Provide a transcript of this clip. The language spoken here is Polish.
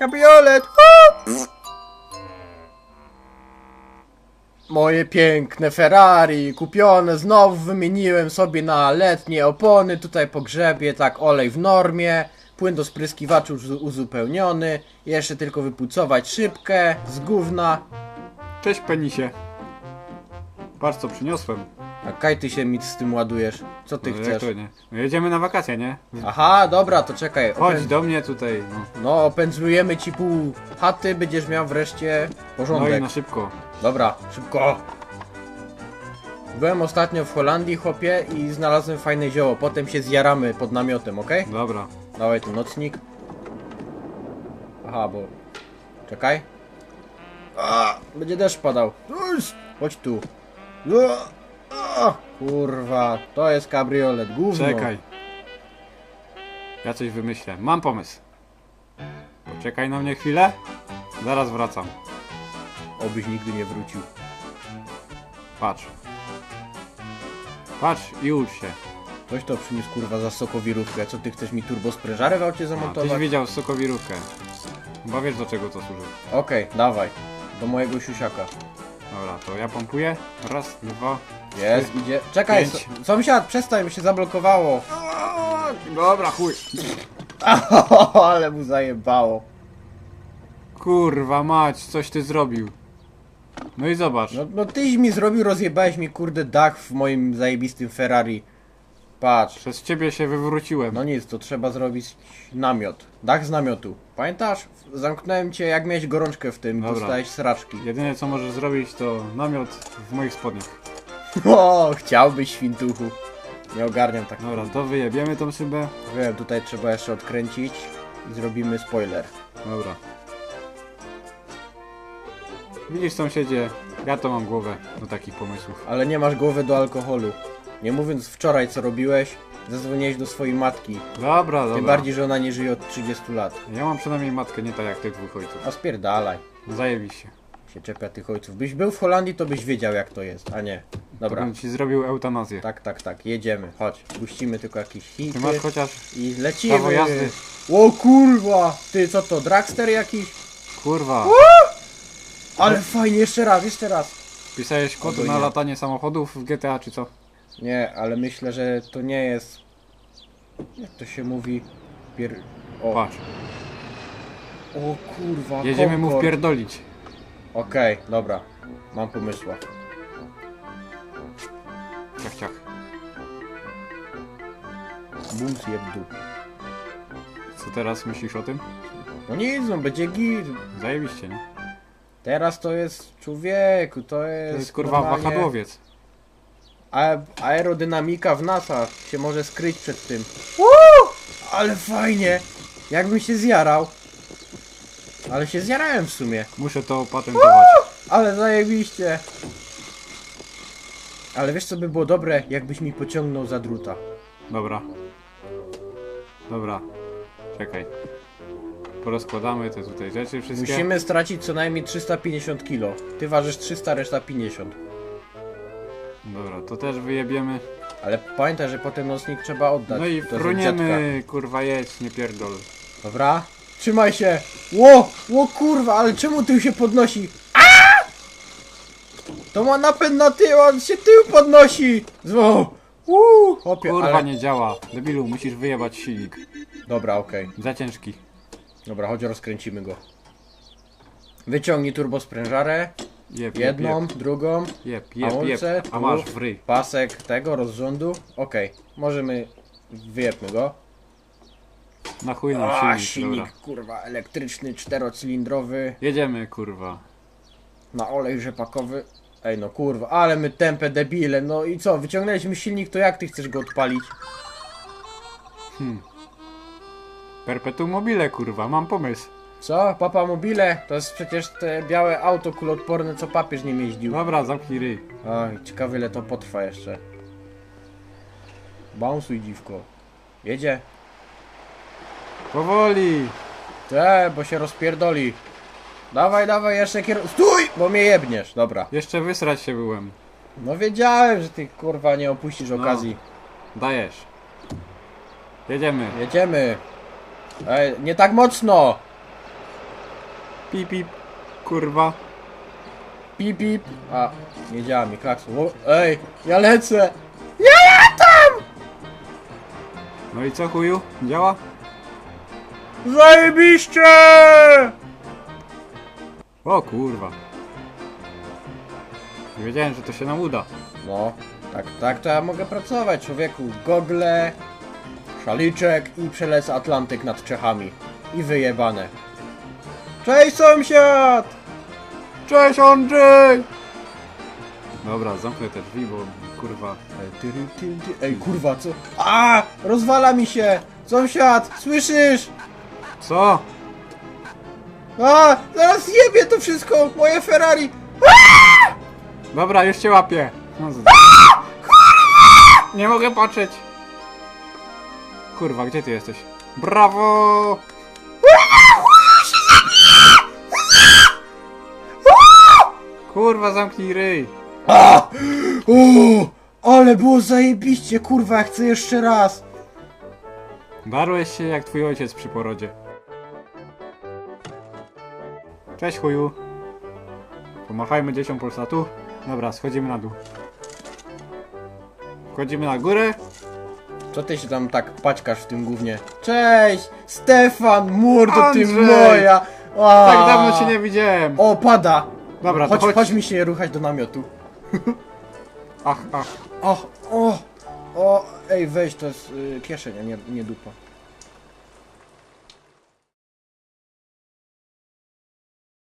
Kabriolet! Uuu! Moje piękne Ferrari, kupione, znowu wymieniłem sobie na letnie opony, tutaj po grzebie, tak olej w normie, płyn do spryskiwaczu już uzupełniony, jeszcze tylko wypucować szybkę z gówna. Cześć penisie. Patrz co przyniosłem. A kaj ty się mi z tym ładujesz? Co ty No, jak chcesz? to nie? No, jedziemy na wakacje, nie? Aha, dobra, to czekaj. Chodź do mnie tutaj. No, No, opędzlujemy ci pół chaty, będziesz miał wreszcie no i porządek. na szybko. Dobra, szybko. Byłem ostatnio w Holandii, chłopie, i znalazłem fajne zioło. Potem się zjaramy pod namiotem, okej? Dobra. Dawaj tu nocnik. Aha, bo... Czekaj. A, będzie deszcz padał. Uś, Chodź tu. A, a, Kurwa, to jest kabriolet, gówno. Czekaj. Ja coś wymyślę. Mam pomysł. Poczekaj na mnie chwilę. Zaraz wracam. Obyś nigdy nie wrócił. Patrz. Patrz i ucz się. Ktoś to przyniósł kurwa za sokowirówkę. Co ty chcesz mi turbosprężarę w aucie A, zamontować? tyś widział sokowirówkę. Chyba wiesz do czego to służy. Okej, dawaj. Do mojego siusiaka. Dobra, to ja pompuję. Raz, dwa. Jest, idzie. Czekaj, Pięć. so, sąsiad, przestań, mi się zablokowało. Dobra, chuj. Ale mu zajebało. Kurwa mać, coś ty zrobił. No i zobacz. No, no tyś mi zrobił, rozjebałeś mi kurde dach w moim zajebistym Ferrari. Patrz. Przez ciebie się wywróciłem. No nic, to trzeba zrobić namiot. Dach z namiotu. Pamiętasz? Zamknąłem cię jak miałeś gorączkę w tym, Dobra. dostałeś sraczki. Jedyne co możesz zrobić to namiot w moich spodniach. O, chciałbyś świntuchu. Nie ogarniam tak. Dobra, to wyjebiemy tą szybę. Wiem, tutaj trzeba jeszcze odkręcić i zrobimy spoiler. Dobra. Widzisz sąsiedzie, ja to mam głowę do takich pomysłów. Ale nie masz głowy do alkoholu. Nie mówiąc wczoraj co robiłeś, zadzwoniłeś do swojej matki. Dobra, dobra. Tym bardziej, że ona nie żyje od 30 lat. Ja mam przynajmniej matkę, nie tak jak tych dwóch ojców. A spierdalaj. Zajebiście. Się czepia tych ojców. Byś był w Holandii, to byś wiedział jak to jest, a nie. To Dobra. bym ci zrobił eutanazję. Tak, tak, tak. Jedziemy. Chodź. Puścimy tylko jakieś hity. Ty masz chociaż I lecimy. prawo jazdy? O kurwa! Ty co to? Dragster jakiś? Kurwa. Ale fajnie, jeszcze raz, jeszcze raz. Pisałeś kod na nie. latanie samochodów w GTA czy co? Nie, ale myślę, że to nie jest. Jak to się mówi? Pier... O, Patrz. o kurwa. Jedziemy mu Concord. wpierdolić. Okej, dobra. Mam pomysła. Ciach, ciach. Bum zjeb dół. Co teraz myślisz o tym? No nic, no będzie git. Zajebiście, nie? Teraz to jest człowieku, to jest. To jest kurwa normalnie- wahadłowiec. A aerodynamika w NASA się może skryć przed tym. Uuu, ale fajnie! Jakbym się zjarał. Ale się zjarałem w sumie. Muszę to opatentować. Ale zajebiście. Ale wiesz co by było dobre, jakbyś mi pociągnął za druta. Dobra. Dobra. Czekaj. Porozkładamy te tutaj rzeczy wszystkie. Musimy stracić co najmniej 350 kilo. Ty ważysz 300, reszta 50. Dobra, to też wyjebiemy. Ale pamiętaj, że potem nocnik trzeba oddać. No i od fruniemy, kurwa jedź, nie pierdol. Dobra? Trzymaj się! Ło! Ło kurwa, ale czemu tył się podnosi? A! To ma napęd na tył, on się tył podnosi! Zło! Uuu, Kurwa ale... nie działa. Debilu, musisz wyjebać silnik. Dobra, okej. Za ciężki. Dobra, chodź rozkręcimy go. Wyciągnij turbosprężarę. Jedną, drugą. Hamulce, jeb. A tu. masz w ryj. Pasek tego rozrządu. Okej, możemy. Wyjebmy go. Na chuj nam A, silnik, silnik, dobra. kurwa, elektryczny, czterocylindrowy. Jedziemy, kurwa. Na olej rzepakowy. Ej, no kurwa, ale my tempę debile. No i co, wyciągnęliśmy silnik, to jak ty chcesz go odpalić? Perpetuum mobile, kurwa, mam pomysł. Co? Papa Mobile? To jest przecież te białe auto kuloodporne, co papież nim jeździł. Dobra, zamknij ryj. Oj, ciekawe ile to potrwa jeszcze. Bounsuj dziwko. Jedzie. Powoli! Te, bo się rozpierdoli. Dawaj, dawaj, jeszcze kier... Stój! Bo mnie jebniesz. Dobra. Jeszcze wysrać się byłem. No wiedziałem, że ty kurwa nie opuścisz No. okazji. Dajesz. Jedziemy. Jedziemy. Ej, nie tak mocno. Pip, pip. Kurwa. Pip, pip. A, nie działa mi klakson. O, ej, ja lecę. No i co chuju? Działa? Zajebiście! O kurwa. Nie wiedziałem, że to się nam uda. No, tak, tak to ja mogę pracować, człowieku. Gogle, szaliczek i przelecę Atlantyk nad Czechami. I wyjebane. Cześć sąsiad! Cześć Andrzej! Dobra, zamknę te drzwi, bo kurwa. Ej, tyry, tyry, tyry. Ej, kurwa, co? A! Rozwala mi się! Sąsiad, słyszysz? Co? A! Zaraz jebie to wszystko! Moje Ferrari! Dobra, już cię łapię. No, z... Nie mogę patrzeć. Kurwa, gdzie ty jesteś? Brawo! Kurwa, zamknij ryj. A! O! Ale było zajebiście, kurwa, ja chcę jeszcze raz! Darłeś się jak twój ojciec przy porodzie. Cześć chuju. Pomachajmy dzieciom Polsatu. Dobra, schodzimy na dół. Wchodzimy na górę. Co ty się tam tak paćkasz w tym głównie? Cześć! Stefan, mordo ty Andrzej! moja! A! Tak dawno cię nie widziałem. O, pada! Dobra, to chodź, chodź. chodź mi się ruchać do namiotu. Ach, ach. O, o, o, ej, weź, to jest y, kieszeń, a nie, nie dupa.